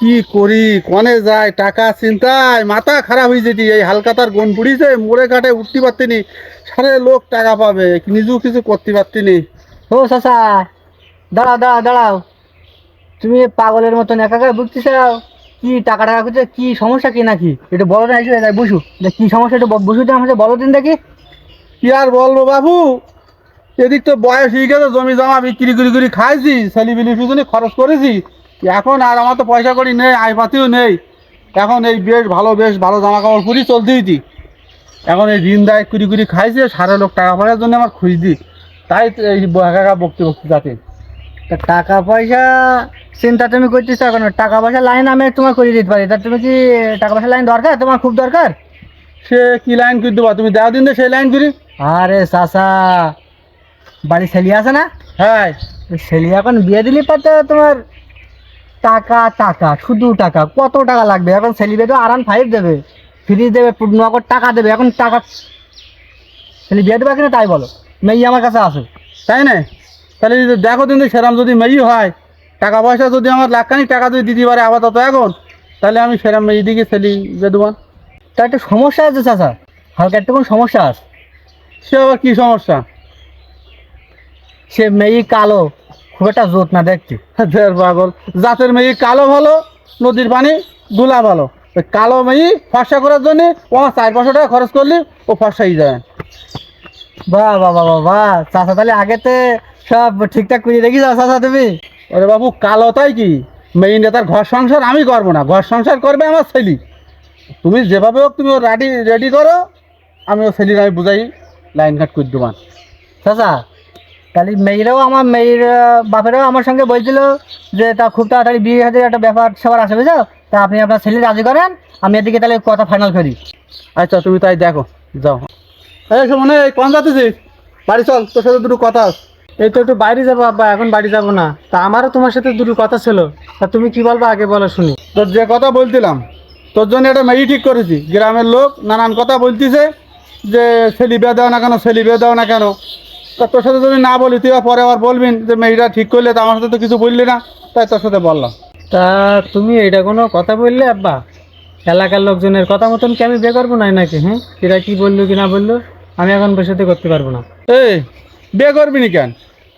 কি করি কনে যায় টাকা চিন্তায় মাথা খারাপ হয়ে যেটি এই হালকাতার গন পুড়িছে মোড়ে ঘাটে উঠতে পারতিনি সারে লোক টাকা পাবে নিজেও কিছু করতে পারতিনি। ও চাচা দাঁড়াও দাঁড়াও দাঁড়াও। তুমি পাগলের মতন একা একা বুঝতে চাও কি টাকা টাকা করছে কি সমস্যা কি নাকি? একটু বলো না এসে যাই বসু। কি সমস্যা একটু বসু তো সাথে বলো দিন দেখি। কি আর বলব বাবু? এদিক তো বয়স হয়ে গেছে জমি জমা বিক্রি করে করে খাইছি ছেলিবিলির পিছনে খরচ করেছি। এখন আর আমার তো পয়সা করি নেই আয় পাতিও নেই। এখন এই বেশ ভালো বেশ ভালো জামা কাপড় পরি চলতে হইতি এখন এই ঋণ দায় কুড়ি কুড়ি খাইছে সারা লোক টাকা পয়সার জন্য আমার খুঁজ দিই তাই এই একা বকতে বকতে যাতে তা টাকা পয়সা চিন্তা তুমি করতেছো এখন টাকা পয়সা লাইন আমি তোমার করে দিতে পারি। তা তুমি কি টাকা পয়সা লাইন দরকার? তোমার খুব দরকার? সে কি লাইন করে দেবা? তুমি দেওয়া দিন দে সেই লাইন করি। আরে চাচা বাড়ি ছেলে আছে না? হ্যাঁ। ছেলে এখন বিয়ে দিলে পাতে তোমার টাকা টাকা, শুধু টাকা। কত টাকা লাগবে? এখন বিয়ে তো আরাম ফাইভ দেবে। ফ্রিজ দেবে নগদ টাকা দেবে। এখন টাকা ছেলে বিয়ে দেবে কিনা তাই বলো? মেয়ে আমার কাছে আছে তাই না? তাহলে যদি দেখো কিন্তু সেরাম যদি মেয়ে হয়, টাকা পয়সা যদি আমার লাখখানি টাকা যদি দিতে পারে আপাতত এখন, তাহলে আমি সেরাম মেয়ে দিকে ছেলে বেদবান তা একটা সমস্যা আছে চাচা। হালকা একটু কোনো সমস্যা আছে। সে আবার কী সমস্যা? সে মেয়ে কালো। খুব একটা জোত না দেখতে। দের পাগল। জাতের মেয়ে কালো ভালো, নদীর পানি দুলা ভালো। কালো মেয়ে ফর্সা করার জন্য ও চার পাঁচশো টাকা খরচ করলে ও ফর্সাই যায়। বাহ বাহ বাহ বাহ চাচা তাহলে আগেতে সব ঠিকঠাক করে যাও চাচা তুমি। ওরে বাবু, কালো তাই কি? মেয়ে নেতার ঘর সংসার আমি করব না। ঘর সংসার করবে আমার ছেলে। তুমি যেভাবে হোক তুমি ও রেডি রেডি করো। আমি ও ছেলের আমি বুঝাই, লাইন কাট করে দেবান চাচা তাহলে মেয়েরাও আমার মেয়ের বাপেরাও আমার সঙ্গে বলছিল যে তা খুব তাড়াতাড়ি বিয়ে হাতে একটা ব্যাপার স্যাপার আছে বুঝছ? তা আপনি আপনার ছেলে রাজি করেন আমি এদিকে তাহলে কথা ফাইনাল করি। আচ্ছা তুমি তাই দেখো যাও। এই মানে কোন যাতেছিস বাড়ি চল তোর সাথে দুটো কথা। এই তো একটু বাইরে যাব আব্বা এখন বাড়ি যাব না। তা আমারও তোমার সাথে দুটো কথা ছিল। তা তুমি কি বলব আগে বলো শুনি। তোর যে কথা বলছিলাম তোর জন্য একটা মেয়ে ঠিক করেছি। গ্রামের লোক নানান কথা বলতিছে যে ছেলি বিয়ে দাও না কেন ছেলি বিয়ে দাও না কেন। তা তোর সাথে যদি না বলি তুই পরে আবার বলবিন যে মেয়েটা ঠিক করলে তো আমার সাথে তো কিছু বললি না। তাই তোর সাথে বললাম। তা তুমি এটা কোনো কথা বললে আব্বা? এলাকার লোকজনের কথা মতন কি আমি বিয়ে করব না নাকি হ্যাঁ? এরা কি বলল কি না বলল আমি এখন বসেতে করতে পারব না। এই বিয়ে করবি নি কেন?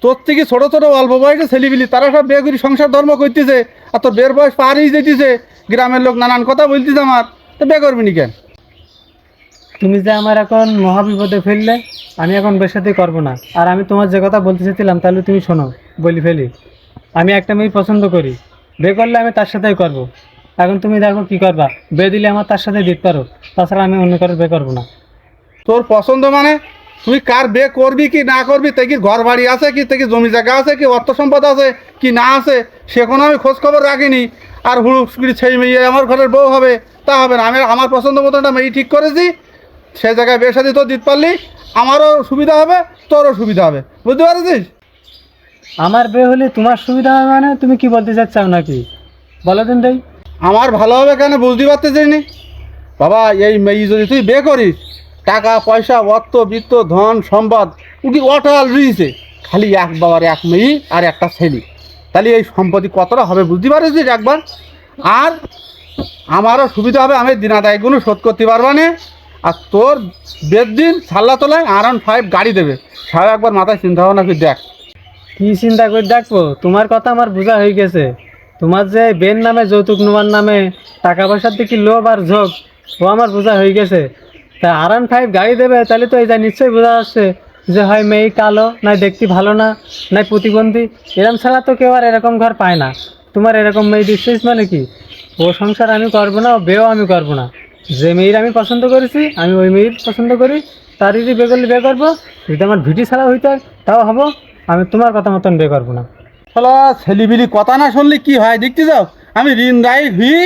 তোর থেকে ছোটো ছোটো অল্প বয়সে ছেলিবিলি তারা সব বিয়ে করি সংসার ধর্ম করতেছে আর তোর বের বয়স পার হয়ে যেতেছে গ্রামের লোক নানান কথা বলতেছে আমার তো বিয়ে করবি নি কেন? তুমি যে আমার এখন মহাবিপদে ফেললে, আমি এখন বেসাতে করব না। আর আমি তোমার যে কথা বলতে চেয়েছিলাম, তাহলে তুমি শোনো, বলি ফেলি। আমি একটা মেয়ে পছন্দ করি। বে করলে আমি তার সাথেই করব। এখন তুমি দেখো কি করবা। বিয়ে দিলে আমার তার সাথে দিতে পারো। তাছাড়া আমি অন্য কারোর বিয়ে করব না। তোর পছন্দ মানে? তুই কার বিয়ে করবি কি না করবি? তে কি ঘর বাড়ি আছে কি? তে কি জমি জায়গা আছে কি? অর্থ সম্পদ আছে কি না আছে? সে কোনো আমি খোঁজ খবর রাখিনি। আর হুড়ুস করে ছেলে মেয়ে আমার ঘরের বউ হবে, তা হবে না। আমি আমার পছন্দ মতো একটা মেয়ে ঠিক করেছি সে জায়গায় বিয়ে সাথে তোর দিতে পারলি আমারও সুবিধা হবে তোরও সুবিধা হবে। বুঝতে পারছিস? আমার বিয়ে হলে তোমার সুবিধা হবে মানে তুমি কি বলতে চাচ্ছাও নাকি? বলো দিন দেই। আমার ভালো হবে কেন বুঝতে পারতেছিস নি? বাবা এই মেয়ে যদি তুই বিয়ে করিস টাকা পয়সা অর্থ বৃত্ত ধন সম্পদ উঠি অটাল রয়েছে। খালি এক বাবার এক মেয়ে আর একটা ছেলে। তাহলে এই সম্পত্তি কতটা হবে বুঝতে পারিস একবার? আর আমারও সুবিধা হবে আমি দিনাদায়গুলো শোধ করতে পারবা না। আর তোর বেদ দিন সাল্লা তোলায় আর ফাইভ গাড়ি দেবে। সব একবার মাথায় চিন্তা ভাবনা করে দেখ। কি চিন্তা করে দেখব? তোমার কথা আমার বোঝা হয়ে গেছে। তোমার যে বেন নামে, যৌতুক নেওয়ার নামে, টাকা পয়সার দিকে লোভ আর ঝোঁক, ও আমার বোঝা হয়ে গেছে। তা আর ফাইভ গাড়ি দেবে, তাহলে তো যা নিশ্চয়ই বোঝা যাচ্ছে যে হয় মেয়ে কালো, নাই দেখতে ভালো না, নাই প্রতিবন্ধী, এরম ছাড়া তো কেউ আর এরকম ঘর পায় না। তোমার এরকম মেয়ে দিচ্ছিস মানে কি? ও সংসার আমি করব না, ও বেও আমি করব না। যে মেয়ের আমি পছন্দ করেছি আমি ওই মেয়ের পছন্দ করি তার যদি বিয়ে করলে বিয়ে করব যদি আমার ভিটি ছাড়া হইতে হয়, তাও হব আমি তোমার কথা মতন বিয়ে করব না। শালা ছেলিবিলি কথা না শুনলে কি হয় দেখতে যাও। আমি ঋণ দায়ী হুই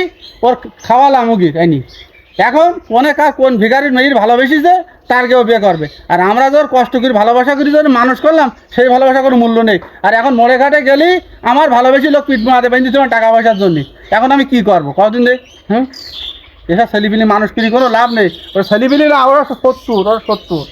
ওর খাওয়ালাম ওকে তাইনি এখন কোনে কার কোন ভিখারির মেয়ের ভালোবেসেছে তার কেউ বিয়ে করবে। আর আমরা যখন কষ্ট করি ভালোবাসা করি যখন মানুষ করলাম সেই ভালোবাসা কোনো মূল্য নেই। আর এখন মোড়ে ঘাটে গেলেই আমার ভালোবেসে লোক পিঠ মারাতে পারি তোমার টাকা পয়সার জন্য। এখন আমি কি করব? কদিন দে হুম? এসব সেলিবিলি মানুষ কিনে কোনো লাভ নেই। ওরা সেলিবিলি না ওরা সত্তর ওরা সত্তর।